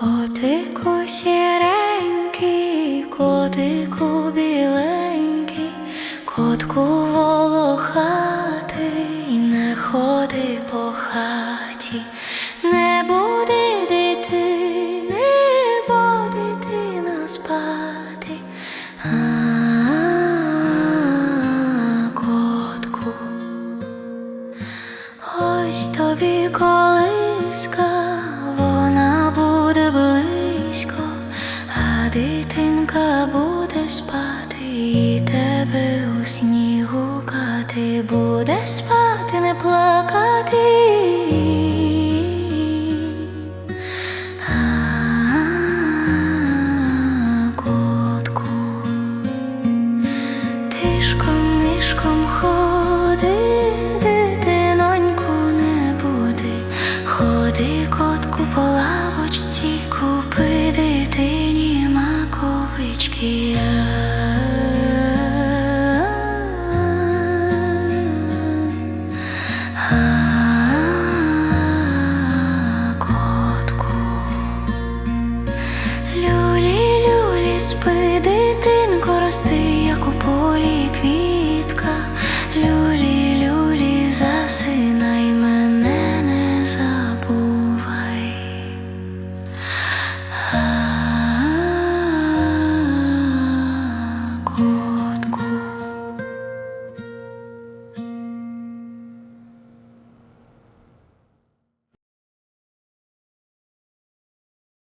Котику сіренький, котику біленький, котку волохатий, не ходи по хаті, не буде дитини, бо дитина спати. А, котку. Ось тобі колиска, дитинка буде спати, і тебе у сні гукати, буде спати, не плакати. Котку. Тишком нишком ходи, дитиноньку не буди, ходи котку по лавочці, спи, home.